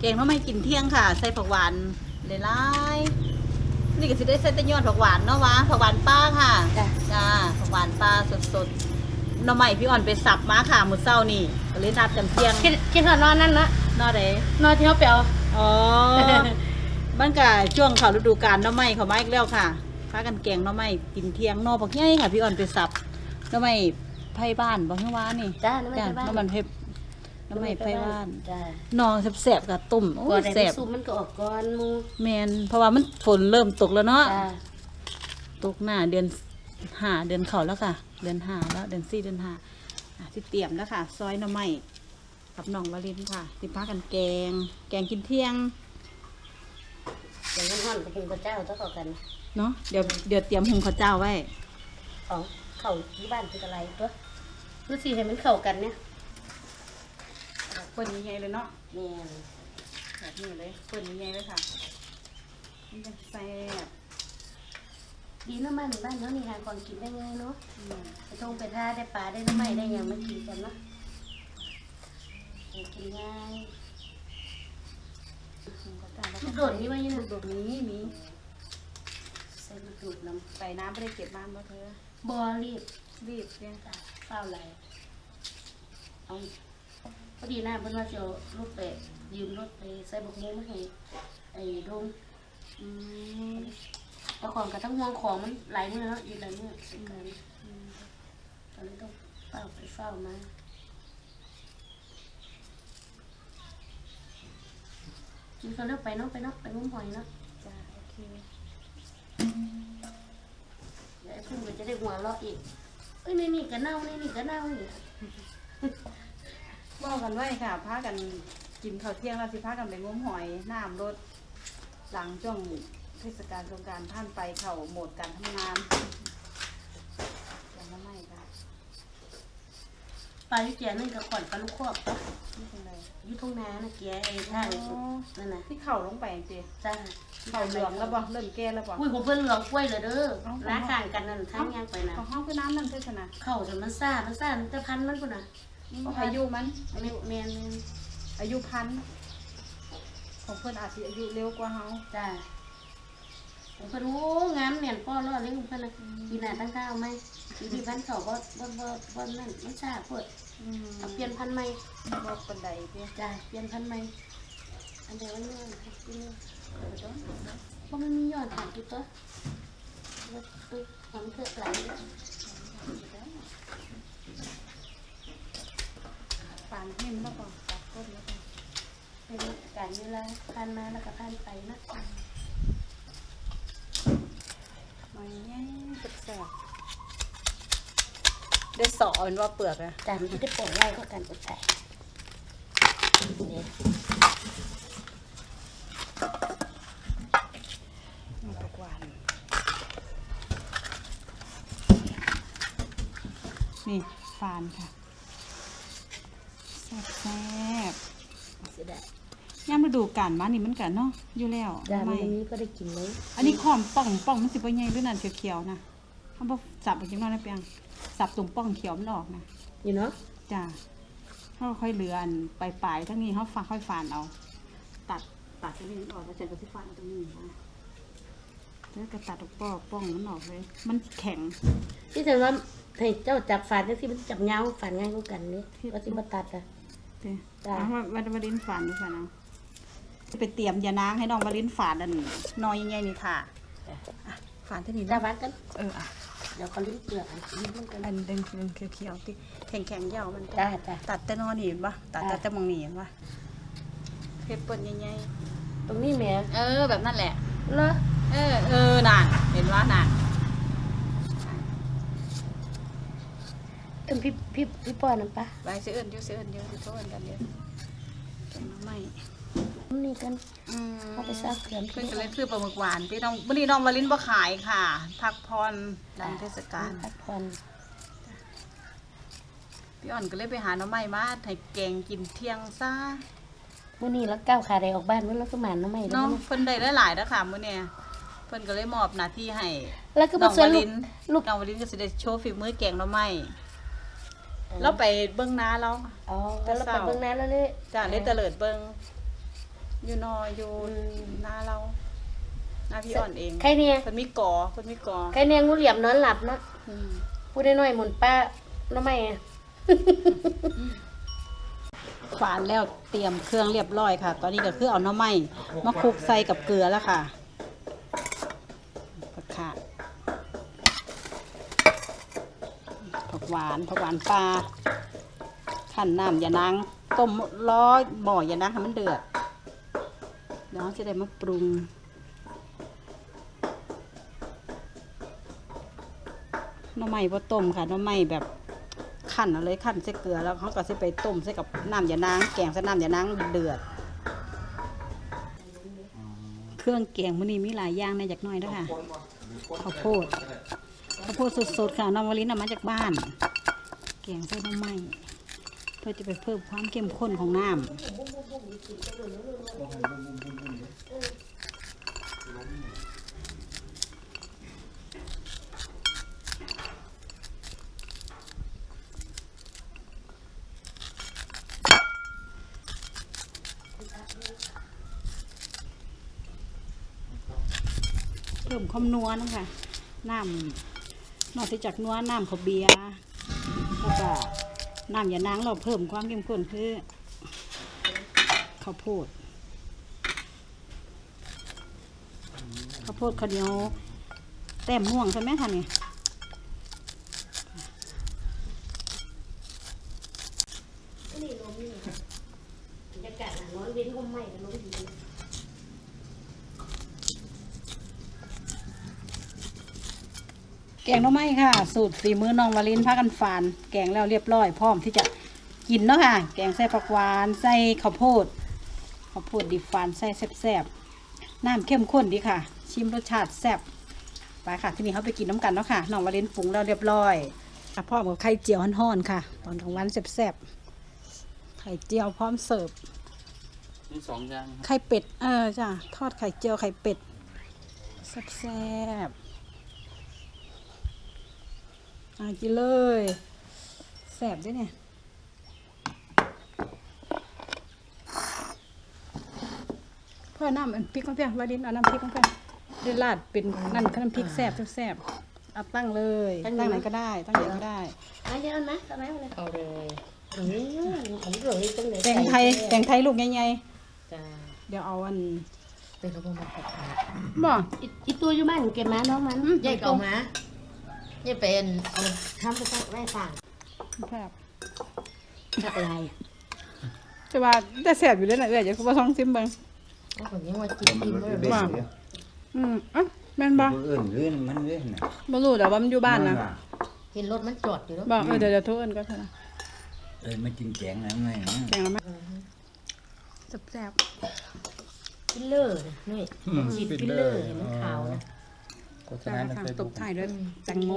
แกงหน้ำไม้กินเที่ยงค่ะ ใส่ผักหวานหลายๆนี่ก็สิได้ใส่แตะยอดผักหวานเนาะวะผักหวานป้าค่ะจ้ะ จ้าผักหวานป้าสดๆหน้ำไม้พี่อ่อนไปสับมาค่ะมื้อเช้านี่ก็เลยนัดกันเที่ยงคิดคิดว่านอนนั่นนะเนอเด้ นอนที่เขาเปลวอ๋อ มันก็ช่วงเขาฤดูกาลหน้ำไม้เขามาอีกแล้วค่ะพากันแกงหน้ำไม้กินเที่ยงหนอผักใหญ่ค่ะ พี่อ่อนไปสับหน้ำไม้ไผ่บ้านบ่ฮื้อว่านี่จ้าน้ำมันจ้าไปบ้านน้ำมันเพ็บ น้ำไม้ไผ่บ้านจ้านองแสบๆกับตุ่มโอ้ก่อยนได้แสไปบสู้มันก็ออกก่อนหมูแมนเพราะว่ามันฝนเริ่มตกแล้วเนาะ จ้าตกหน้าเดือนห้าเดือนเขาแล้วค่ะ เดือนห้าแล้วเดือนสี่เดือนห้าอะที่เตรียมแล้วค่ะ ซอยหน่อไม้กับน้องวาลินค่ะติพากันแกง แกงกินเที่ยงอย่างนั้นห่อนกับพุงพระเจ้าเท่าต่อกันเนาะเดี๋ยวเดี๋ยวเตรียมหุงข้าวเจ้าไว้ ของเข่าที่บ้านคืออะไรตัวรู้สิให้มันเข้ากันเนี่ย คนยังไงเลยเนาะแม่นแบบนี้เลยคนยังไงเลยค่ะมันจะแซ่บดีเน้ำมันบ้านเนาะนี่หาของกินได้ไงเนาะอืมไปทงไปท่าได้ปลาได้น้ำไม้ได้หยังมากินกันเนาะกินง่ายหุงข้าวเจ้าแล้วลูก็กโดดนี่ไว้ยังลูกโดดนี้มีใส่ลูกโดดน้ใส่น้ำไม่ได้เก็บบ้านบ่เธอำบอรีบรีบเนี่ยจ้ะเฝ้าไรเอา พอดีนะเพิ่นว่าจะเอารถไปยืมรถไปใส่บุกมุ้งมาให้ไอ้ดงอืมเจ้าของก็ต้องห่วงของมันหลายมื้อเนาะอยู่หลายมื้อสิกันก็เลยต้องเฝ้าไปเฝ้ามากินข้าวเลิกไปเนาะไปเนาะไปงุ้มหอยเนาะจ้าโอเคเดี๋ยวไอ้พึ่งก็จะได้หัวเราะอีกเอ้ยนี่นี่ก็เน่านี่นี่ก็เน่านี่ บอกกันไว้ค่ะพากันกินข้าวเที่ยงแล้วสิพากันไปงมหอยน้ำรถหลังช่วงเทศกาลสงกรารท่านไปเข่าโหมดการทำงานยังไม่ค่ะปลาที่เจียนั่นก็ขอนปลาลูกคอกนี่เป็นไรอยู่ทุ่งนาน่ะเกียไอ้ท่าไอ้สุดนั่นน่ะที่เข่าลงไปเจ๊จ้าเข่าเหลืองแล้วบ่เริ่มแก่แล้วบ่อุ้ยผมเพิ่นเหลืองกล้วยเลยเด้อเอ้าร้านข้างกันนั่นทางย่างไปนะของห้องคือน้ำนั่นเท่านะเข้าจนมันซ่ามันซ่ามันจะพันมันพุ่น น่ะอายุมันอายุแม่นแม่นอายุพันของเพื่อนอาจจะอายุเร็วกว่าเฮาจ้าผมเพิ่นโอ้งามแม่นป้อรอดเลยเพิ่นน่ะกินหน้าตั้งข้าวไหมอยู่ที่พันเขาบ่บ่บ่บ่นั่นมันซ่าโพดอืมเอาเปลี่ยนพันธุ์ใหม่บอกปันไดเจ๊จ้าเปลี่ยนพันธุ์ใหม่อันเดียวมันเนี่ยให้กินเนี่ยเออเด้อเพราะมันมียอดหางอยู่ตัวแล้วเออหอมเถอะไหลเลย ปานเห็นแล้วบ่ตัดต้นแล้วบ่เป็นการเวลาผ่านมาแล้วก็ผ่านไปนะหน่อยแง่แสบได้สอเป็นว่าเปลือกอะจานที่ได้โปะไว้ก็การกดใส่เนี่นี่ฟานค่ะ แซ่บเสียดายย่ามฤดูกาลมานี่มันกันเนาะอยู่แล้วจาไม่นี้ก็ได้กินเลยอันนี้ขอมป่องป่องมันสิบ่ใหญ่หรือนั่นเขียวๆนะเขาบอกสับไปจังน้อยนะเปียงสับตรงป่องเขียวมันออกนะอยู่เนาะจ้าเขาค่อยเลืออันปลายๆทั้งนี้เขาฟักค่อยฟานเอา ตัดตัดตรงนี้ออกแล้วเสร็จก็สิฟานตรงนี้มาแล้วก็ตัดออกป้อป้องมันออกเลย มันแข็งที่แต่ว่าให้เจ้าจับฝานจังที่มันจับเงาฝานง่ายกว่ากันนี่ว่าที่มาตัดอะ จ้ะ เอามาวันวาลินฝานดูฝานเอาไปเตรียมยานางให้น้องวาลินฝานอันนอยใหญ่ๆนี่ค่ะอะฝานที่นี่ตานะวัดกัน เอออะเดี๋ยวเขาลิ้นเกลืออันนี้มันกันอันเดินเขียวๆที่แข็งๆยาวมันจ้าจ้า ตัดแต่นอนนี่เห็นปะตัดแต่อะแต่มองนี่เห็นปะเพชรเปิ้ลใหญ่ตรงนี้แหม่ๆเออ แบบนั่นแหละ เลอะเออเออน่ะเห็นว่าน่ะ เอ็มพี่พี่พี่ป้อนน้ำปะไปเสือเอิญอยู่เสือเอิญอยู่ที่เขาเอิญกันเดียวแกงหน้ำไม้นี่กันอืมเอาไปซักเขื่อนเพื่อนกันเลยคือปลาหมึกหวานที่น้องวันนี้น้องวาลินบ่ขายค่ะ พักพรหลังเทศกาลพักผ่อนพี่อ่อนก็เลยไปหาหน้ำไม้มาให้แกงกินเที่ยงซะเมื่อนี้แล้วก้าวขาได้ออกบ้านเมื่อแล้วก็หมานน้ำใหม่แล้วเนาะนะเพิ่นได้หลายๆแล้วค่ะมื้อเนี้ยเพิ่นก็เลยมอบหน้าที่ให้แล้วก็น้มาองสววานลูลิกนลูกน้องวาลินก็สิได้โชว์ฝีมือแกงหน้ำไม้ แล้วไปเบื้องหน้าแล้วอ๋อแล้วเราไปเบื้องหน้าแล้วเลยจ้าเลยเตลิดเบิงอยู่นออยู่หน้าเราหน้าพี่อ่อนเองใครเนี่ยเพิ่นมีกอเพิ่นมีกอใครเนี่ยงูเหลี่ยมนอนหลับเนาะอืมพูดได้หน่อยหมุนป้าแล้วไม่อะฝานแล้วเตรียมเครื่องเรียบร้อยค่ะ ตอนนี้ก็คือเอาหน้ำไม้มาคลุกใส่กับเกลือแล้วค่ะผักขาดผัก หวานผักหวานปลาขั้นน้ำอย่านางต้มร้อยบ่ออย่านางให้มันเดือดเดี๋ยวจะได้มาปรุงน้ำไม้บ่ต้มค่ะน้ำไม้แบบขั้นเอาเลยขั้นใส่เกลือแล้วเขาก็สิไปต้มใส่กับน้ำอย่านางแกงใส่น้ำอย่านางเดือด เครื่องแกงมันนี้มีหลายอย่างในจากน้อยแล้วค่ะข้าวโพด ข้าวโพดสดๆค่ะน้องวลินเอามาจากบ้าน แกงใส่น้ำไม้เพื่อจะไปเพิ่มความเข้มข้นของน้ำเพิ่มความนัวนะคะน้ำ นอกจากนัวน้ำขบเบียร์แล้วก็น้ำยานางเราเพิ่มความเข้มข้นคือข้าวโพดข้าวโพดข้าวเหนียวแต้มม่วงใช่ไหมท่านนี่ลมนี่บรรยากาศหนาร้อนเว้นลมใหม่กับลมดี แกงหน่อไม้ค่ะ สูตรฝีมือน้องวาลินพากันฝาน แกงแล้วเรียบร้อย พร้อมที่จะกินเนาะค่ะ แกงใส่ผักหวานใส่ข้าวโพดข้าวโพดดิบฝานใส่แซ่บๆน้ำเข้มข้นดีค่ะ ชิมรสชาติแซ่บไปค่ะ ที่นี่เขาไปกินน้ำกันเนาะค่ะน้องวาลินปรุงแล้วเรียบร้อยค่ะพร้อมกับไข่เจียวห่อนๆค่ะ ตอนกลางวันแซ่บๆไข่เจียวพร้อมเสิร์ฟมีสองอย่างครับไข่เป็ดเออจ้ะทอดไข่เจียวไข่เป็ดแซ่บๆ อะกินเลยแซ่บด้วยเนี่ยเพื่อน้ำอันพริกของเพื่อนวาดินเอาน้ำพริกของเพื่อนเดยวราดเป็นนั่นคือน้ำพริกแซ่บแซ่บๆเอาตั้งเลยตั้งไหนก็ได้ ตั้งไหนก็ได้มาเยอะนะทำไมมาเลยเอาเลยอืมผมเลยจังเลยแตงไทยแตงไทยลูกใหญ่จ้าๆเดี๋ยวเอาอันเป็นกระเพาะมาผัดผัดบ่อีอีตัวอยู่บ้านเก็บมาน้องมันยายเก่ามา ย่ายเป็นเอาทำไปสักแม่สั่งแซ่บสักลายจะว่าแต่แซ่บอยู่เลยนะเอ้ยเดี๋ยวกูมาลองซิมเบิ่งเอาคนยังว่ากินกินไม่ได้ว่าอืมอะแม่นบ่บ่เอิ้นเรื่องมันเรื่องน่ะบ่รู้แต่ว่ามันอยู่บ้านนะว่เห็นรถมันจอดอยู่แล้วบอกเออเดี๋ยวเดี๋ยวโทรเอิ้นก็เท่านะเอ้ยมากินแกงแล้วไงนะแกงแล้วไหมแซ่บฟิลเลอร์นี่ฉีดฟิลเลอร์เห็นมันขาวนะ โฆๆษใช่ณาในค่ะเฟซตบุ๊บกท้ายด้วยแตงโม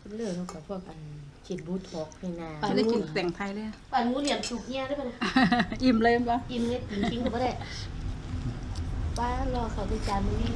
ฟิลเลอร์เขากับพวกอันฉีดบูท็อกในนาไม่ได้กินแตงไทยเลยปั่นงูเหลี่ยมสุกเงี้ยได้ปะเนี่ยอิ่มเลยปะกินเม็ดกินทิ้งก็ไม่ได้ป้ารอเขาไปจานมื้อนี้